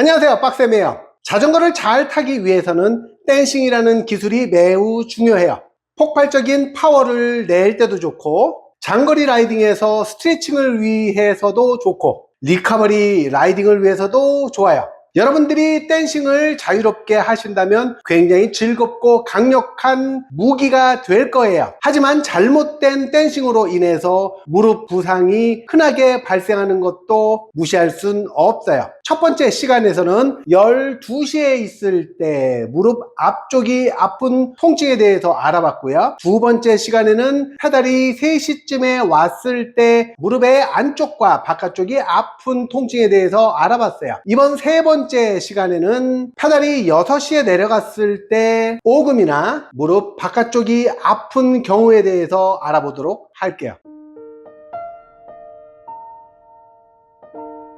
안녕하세요 빡쌤이에요 자전거를 잘 타기 위해서는 댄싱이라는 기술이 매우 중요해요 폭발적인 파워를 낼 때도 좋고 장거리 라이딩에서 스트레칭을 위해서도 좋고 리커버리 라이딩을 위해서도 좋아요 여러분들이 댄싱을 자유롭게 하신다면 굉장히 즐겁고 강력한 무기가 될 거예요. 하지만 잘못된 댄싱으로 인해서 무릎 부상이 흔하게 발생하는 것도 무시할 순 없어요. 첫 번째 시간에서는 12시에 있을 때 무릎 앞쪽이 아픈 통증에 대해서 알아봤고요. 두 번째 시간에는 페달이 3시쯤에 왔을 때 무릎의 안쪽과 바깥쪽이 아픈 통증에 대해서 알아봤어요. 이번 세 번째 시간에는 페달이 6시에 내려갔을 때 오금이나 무릎 바깥쪽이 아픈 경우에 대해서 알아보도록 할게요.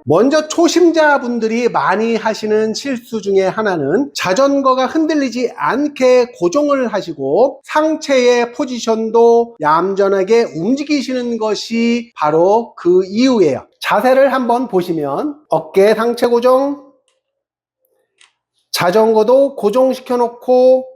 먼저 초심자분들이 많이 하시는 실수 중에 하나는 자전거가 흔들리지 않게 고정을 하시고 상체의 포지션도 얌전하게 움직이시는 것이 바로 그 이유예요. 자세를 한번 보시면 어깨 상체 고정, 자전거도 고정시켜 놓고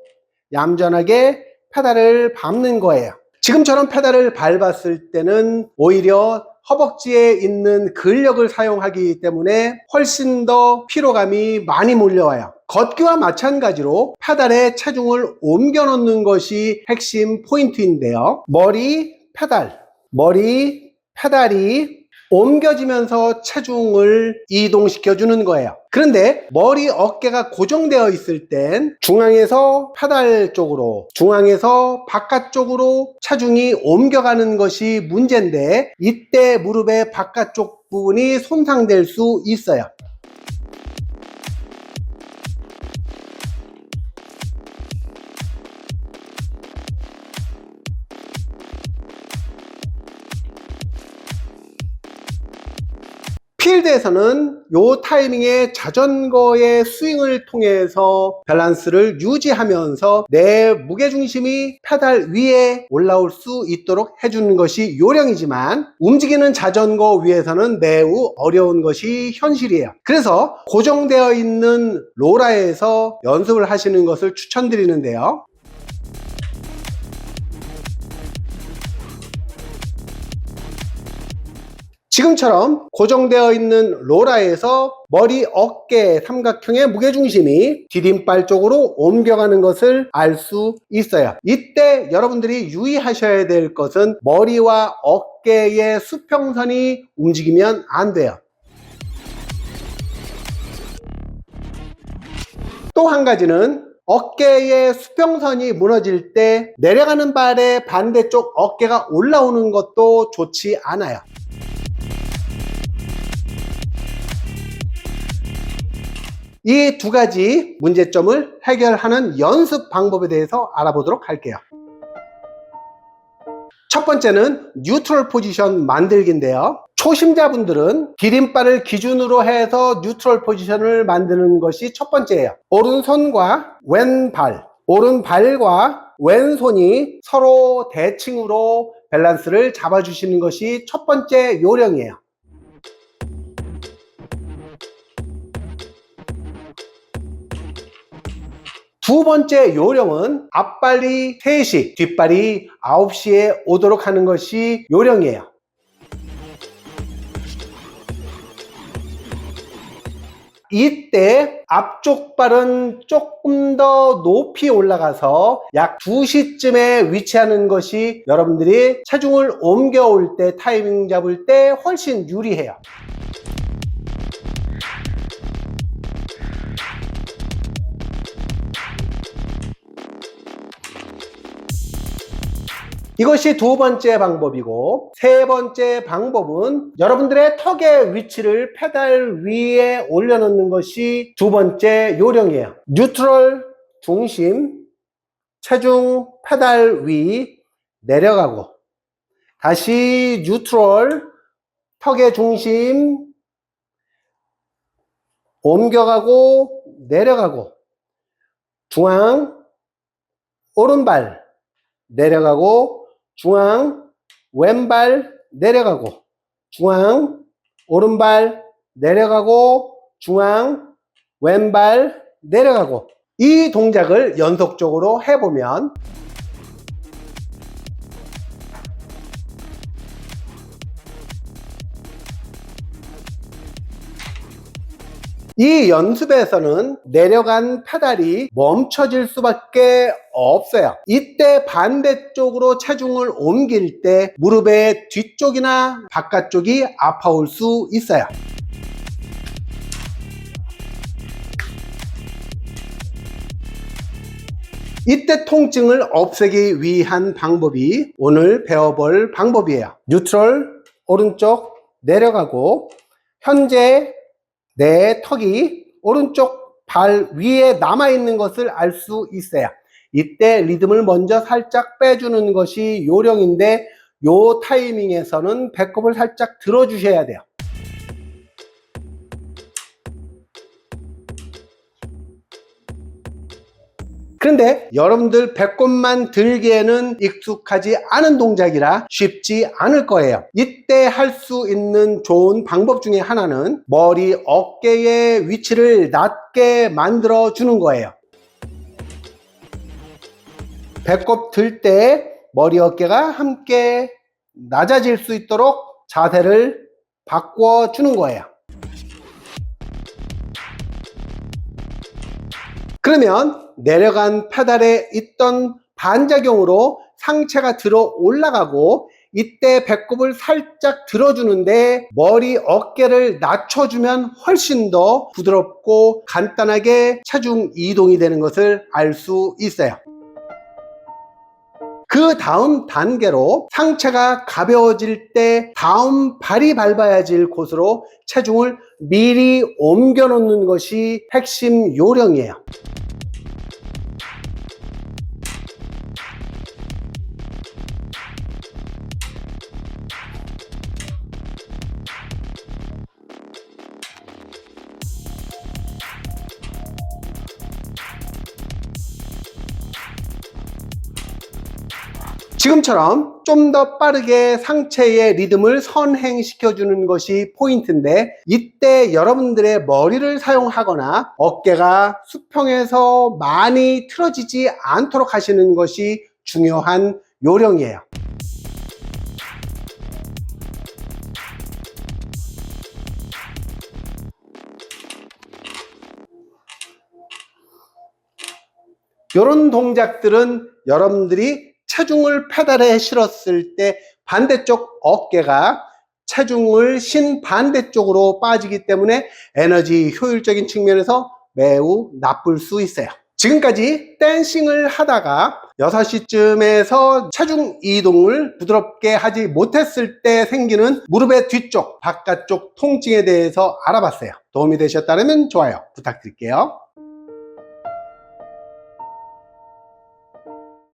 얌전하게 페달을 밟는 거예요. 지금처럼 페달을 밟았을 때는 오히려 허벅지에 있는 근력을 사용하기 때문에 훨씬 더 피로감이 많이 몰려와요. 걷기와 마찬가지로 페달에 체중을 옮겨 놓는 것이 핵심 포인트인데요. 머리, 페달, 머리, 페달이 옮겨지면서 체중을 이동시켜 주는 거예요. 그런데 머리 어깨가 고정되어 있을 땐 중앙에서 페달 쪽으로 중앙에서 바깥쪽으로 체중이 옮겨가는 것이 문제인데 이때 무릎의 바깥쪽 부분이 손상될 수 있어요. 필드에서는 요 타이밍에 자전거의 스윙을 통해서 밸런스를 유지하면서 내 무게중심이 페달 위에 올라올 수 있도록 해주는 것이 요령이지만 움직이는 자전거 위에서는 매우 어려운 것이 현실이에요. 그래서 고정되어 있는 로라에서 연습을 하시는 것을 추천드리는데요. 지금처럼 고정되어 있는 로라에서 머리 어깨 삼각형의 무게중심이 디딤발 쪽으로 옮겨가는 것을 알 수 있어요. 이때 여러분들이 유의하셔야 될 것은 머리와 어깨의 수평선이 움직이면 안 돼요. 또 한 가지는 어깨의 수평선이 무너질 때 내려가는 발의 반대쪽 어깨가 올라오는 것도 좋지 않아요. 이 두 가지 문제점을 해결하는 연습 방법에 대해서 알아보도록 할게요. 첫 번째는 뉴트럴 포지션 만들기인데요. 초심자분들은 디딤발을 기준으로 해서 뉴트럴 포지션을 만드는 것이 첫 번째예요. 오른손과 왼발, 오른발과 왼손이 서로 대칭으로 밸런스를 잡아주시는 것이 첫 번째 요령이에요. 두 번째 요령은 앞발이 3시, 뒷발이 9시에 오도록 하는 것이 요령이에요. 이때 앞쪽 발은 조금 더 높이 올라가서 약 2시쯤에 위치하는 것이 여러분들이 체중을 옮겨올 때 타이밍 잡을 때 훨씬 유리해요. 이것이 두 번째 방법이고 세 번째 방법은 여러분들의 턱의 위치를 페달 위에 올려놓는 것이 두 번째 요령이에요. 뉴트럴 중심 체중 페달 위 내려가고 다시 뉴트럴 턱의 중심 옮겨가고 내려가고 중앙 오른발 내려가고 중앙 왼발 내려가고 중앙 오른발 내려가고 중앙 왼발 내려가고. 이 동작을 연속적으로 해보면 이 연습에서는 내려간 페달이 멈춰질 수밖에 없어요. 이때 반대쪽으로 체중을 옮길 때 무릎의 뒤쪽이나 바깥쪽이 아파올 수 있어요. 이때 통증을 없애기 위한 방법이 오늘 배워볼 방법이에요. 뉴트럴 오른쪽 내려가고 현재 내 턱이 오른쪽 발 위에 남아 있는 것을 알 수 있어요. 이때 리듬을 먼저 살짝 빼주는 것이 요령인데 요 타이밍에서는 배꼽을 살짝 들어주셔야 돼요. 그런데 여러분들 배꼽만 들기에는 익숙하지 않은 동작이라 쉽지 않을 거예요. 이때 할 수 있는 좋은 방법 중에 하나는 머리 어깨의 위치를 낮게 만들어 주는 거예요. 배꼽 들 때 머리 어깨가 함께 낮아질 수 있도록 자세를 바꿔 주는 거예요. 그러면 내려간 페달에 있던 반작용으로 상체가 들어 올라가고 이때 배꼽을 살짝 들어주는데 머리 어깨를 낮춰주면 훨씬 더 부드럽고 간단하게 체중 이동이 되는 것을 알 수 있어요. 그 다음 단계로 상체가 가벼워질 때 다음 발이 밟아야 질 곳으로 체중을 미리 옮겨 놓는 것이 핵심 요령이에요. 지금처럼 좀 더 빠르게 상체의 리듬을 선행시켜 주는 것이 포인트인데 이때 여러분들의 머리를 사용하거나 어깨가 수평에서 많이 틀어지지 않도록 하시는 것이 중요한 요령이에요. 이런 동작들은 여러분들이 체중을 페달에 실었을 때 반대쪽 어깨가 체중을 신 반대쪽으로 빠지기 때문에 에너지 효율적인 측면에서 매우 나쁠 수 있어요. 지금까지 댄싱을 하다가 6시쯤에서 체중 이동을 부드럽게 하지 못했을 때 생기는 무릎의 뒤쪽, 바깥쪽 통증에 대해서 알아봤어요. 도움이 되셨다면 좋아요 부탁드릴게요.